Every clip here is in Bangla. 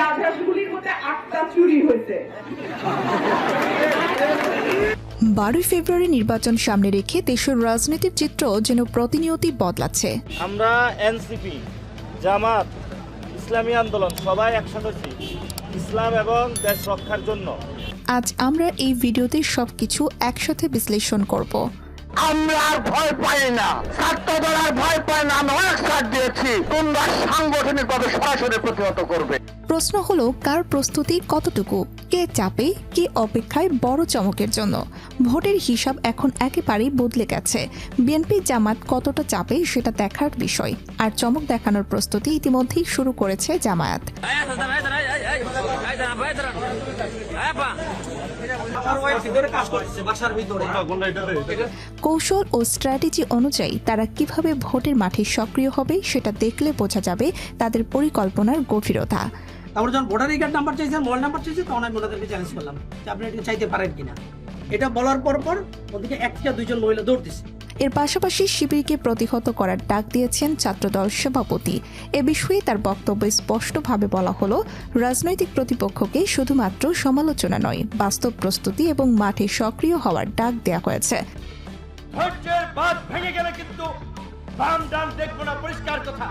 রাজহাঁসগুলির মধ্যে আটটা চুরি হয়েছে। বারোই ফেব্রুয়ারি নির্বাচন সামনে রেখে দেশের রাজনৈতিক চিত্র যেন প্রতিনিয়তই বদলাচ্ছে। আমরা এনসিপি জামাত ইসলামী আন্দোলন সবাই একসাথে ইসলাম এবং দেশ রক্ষার জন্য। আজ আমরা এই ভিডিওতে সবকিছু একসাথে বিশ্লেষণ করব। আমরা আর ভয় পাই না। ছাত্র দল আর ভয় পায় না। আমি অনেক ছাড় দিয়েছি। তোমরা সাংগঠনিকভাবে সরাসরি প্রতিহত করবে। প্রশ্ন হলো, কার প্রস্তুতি কতটুকু? কে চাপে, কে অপেক্ষায় বড় চমকের জন্য? ভোটের হিসাব এখন একেবারেই বদলে গেছে। বিএনপি জামাত কতটা চাপে সেটা দেখার বিষয়। আর চমক দেখানোর প্রস্তুতি ইতিমধ্যেই শুরু করেছে জামায়াত। কৌশল ও স্ট্র্যাটেজি অনুযায়ী তারা কীভাবে ভোটের মাঠে সক্রিয় হবে সেটা দেখলে বোঝা যাবে তাদের পরিকল্পনার গভীরতা। তারপর যখন ভোটার কার্ড নাম্বার চাইছে মোবাইল নাম্বার চাইছে তখন আমি ওনাদেরকে চ্যালেঞ্জ করলাম যে আপনি এটা চাইতে পারেন কিনা। এটা বলার পর পর ওদিকে এক থেকে দুইজন মহিলা দৌড়তেছে এর পাশাপাশি শিবিরকে প্রতিহত করার ডাক দিয়েছেন ছাত্রদল সভাপতি। এ বিষয়ে তার বক্তব্যে স্পষ্টভাবে বলা হলো রাজনৈতিক প্রতিপক্ষকে শুধুমাত্র সমালোচনা নয় বাস্তব প্রস্তুতি এবং মাঠে সক্রিয় হওয়ার ডাক দেয়া হয়েছে। ধৈর্যের বাঁধ ভেঙে গেলে কিন্তু বাম ডান দেখব না পরিষ্কার কথা।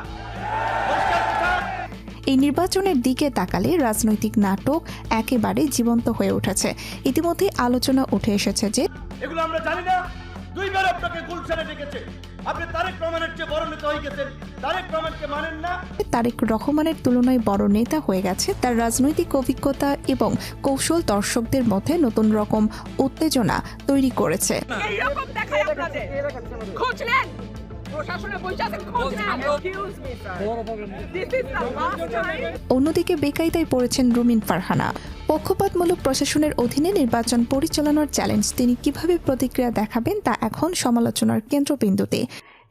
এই নির্বাচনের দিকে তাকালে রাজনৈতিক নাটক একেবারে জীবন্ত হয়ে উঠেছে। ইতিমধ্যে আলোচনা উঠে এসেছে যে এগুলো আমরা জানি না। দুইবার আপনাকে গুলশানে ডেকেছে আপনি তারেক রহমানের চেয়ে বড় নেতা হয়ে গেছেন। তারেক রহমানকে মানেন না। তারেক রহমানের তুলনায় বড় নেতা হয়ে গেছে তার রাজনৈতিক অভিজ্ঞতা এবং কৌশল দর্শকদের মধ্যে নতুন রকম উত্তেজনা তৈরি করেছে। এইরকম দেখায় আপনাদের। খোঁজ অন্যদিকে বেকায়দায় পড়েছেন রুমিন ফারহানা। পক্ষপাতমূলক প্রশাসনের অধীনে নির্বাচন পরিচালনার চ্যালেঞ্জ তিনি কীভাবে প্রতিক্রিয়া দেখাবেন তা এখন সমালোচনার কেন্দ্রবিন্দুতে।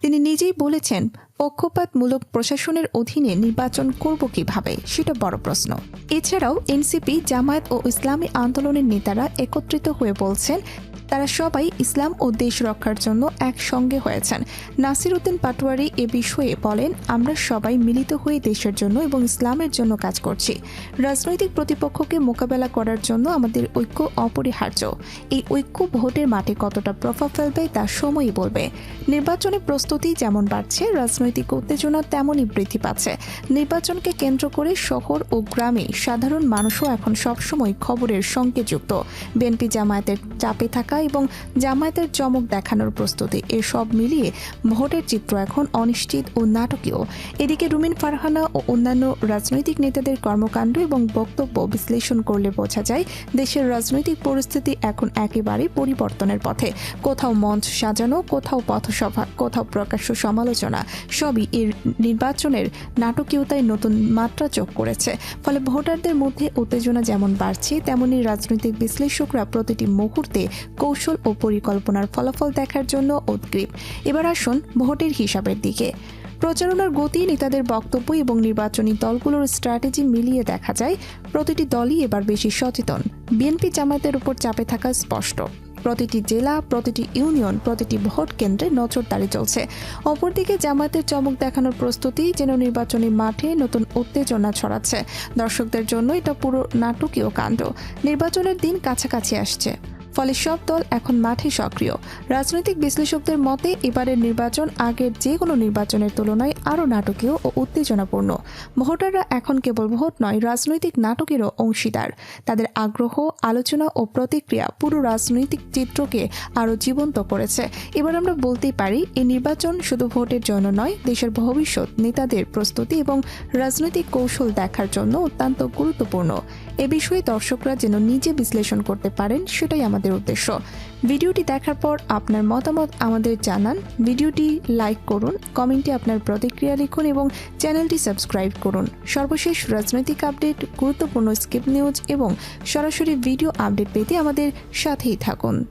তিনি নিজেই বলেছেন, পক্ষপাতমূলক প্রশাসনের অধীনে নির্বাচন করব কীভাবে? সেটা বড় প্রশ্ন। এছাড়াও এনসিপি, জামায়াত ও ইসলামী আন্দোলনের নেতারা একত্রিত হয়ে বলছেন, তারা সবাই ইসলাম ও দেশ রক্ষার জন্য একসঙ্গে হয়েছেন। নাসির উদ্দিন পাটোয়ারি এ বিষয়ে বলেন, আমরা সবাই মিলিত হয়ে দেশের জন্য এবং ইসলামের জন্য কাজ করছি। রাজনৈতিক প্রতিপক্ষকে মোকাবেলা করার জন্য আমাদের ঐক্য অপরিহার্য। এই ঐক্য ভোটের মাঠে কতটা প্রভাব ফেলবে তা সময়ই বলবে। নির্বাচনে প্রস্তুতি যেমন বাড়ছে, রাজনৈতিক উত্তেজনা তেমনই বৃদ্ধি পাচ্ছে। নির্বাচনকে কেন্দ্র করে শহর ও গ্রামে সাধারণ মানুষও এখন সবসময় খবরের সঙ্গে যুক্ত। বিএনপি জামায়াতের চাপে থাকা এবং জামায়াতের চমক দেখানোর প্রস্তুতি, এসব মিলিয়ে ভোটের চিত্র এখন অনিশ্চিত ও নাটকীয়। এদিকে রুমিন ফারহানা ও অন্যান্য রাজনৈতিক নেতাদের কর্মকাণ্ড এবং বক্তব্য বিশ্লেষণ করলে বোঝা যায়, দেশের রাজনৈতিক পরিস্থিতি এখন একেবারে পরিবর্তনের পথে। কোথাও মঞ্চ সাজানো, কোথাও পথসভা, কোথাও প্রকাশ্য সমালোচনা সবই এর নির্বাচনের নাটকীয়তায় নতুন মাত্রা যোগ করেছে। ফলে ভোটারদের মধ্যে উত্তেজনা যেমন বাড়ছে, তেমনি রাজনৈতিক বিশ্লেষকরা প্রতিটি মুহূর্তে কৌশল ও পরিকল্পনার ফলাফল দেখার জন্য উদ্গ্রীব। এবার আসুন ভোটের হিসাবের দিকে। প্রচারণার গতি, নেতাদের বক্তব্য এবং নির্বাচনী দলগুলোর স্ট্র্যাটেজি মিলিয়ে দেখা যায়। প্রতিটি দলই এবার বেশি সচেতন। বিএনপি জামায়াতের উপর চাপে থাকা স্পষ্ট। প্রতিটি জেলা, প্রতিটি ইউনিয়ন, প্রতিটি ভোট কেন্দ্রে নজরদারি চলছে। অপরদিকে জামায়াতের চমক দেখানোর প্রস্তুতি যেন নির্বাচনী মাঠে নতুন উত্তেজনা ছড়াচ্ছে। দর্শকদের জন্য এটা পুরো নাটকীয় কাণ্ড। নির্বাচনের দিন কাছাকাছি আসছে। ফলে সব দল এখন মাঠে সক্রিয়। রাজনৈতিক বিশ্লেষকদের মতে, এবারের নির্বাচন আগের যে কোনো নির্বাচনের তুলনায় আরও নাটকীয় ও উত্তেজনাপূর্ণ। ভোটাররা এখন কেবল ভোট নয়, রাজনৈতিক নাটকেরও অংশীদার। তাদের আগ্রহ, আলোচনা ও প্রতিক্রিয়া পুরো রাজনৈতিক চিত্রকে আরও জীবন্ত করেছে। এবার আমরা বলতেই পারি এই নির্বাচন শুধু ভোটের জন্য নয়, দেশের ভবিষ্যৎ, নেতাদের প্রস্তুতি এবং রাজনৈতিক কৌশল দেখার জন্য অত্যন্ত গুরুত্বপূর্ণ। এ বিষয়ে দর্শকরা যেন নিজে বিশ্লেষণ করতে পারেন, সেটাই আমাদের উদ্দেশ্য। ভিডিওটি দেখার পর আপনার মতামত আমাদের জানান। ভিডিওটি লাইক করুন, কমেন্টে আপনার প্রতিক্রিয়া লিখুন এবং চ্যানেলটি সাবস্ক্রাইব করুন। সর্বশেষ রাজনৈতিক আপডেট, গুরুত্বপূর্ণ স্কিপ নিউজ এবং সরাসরি ভিডিও আপডেট পেতে আমাদের সাথেই থাকুন।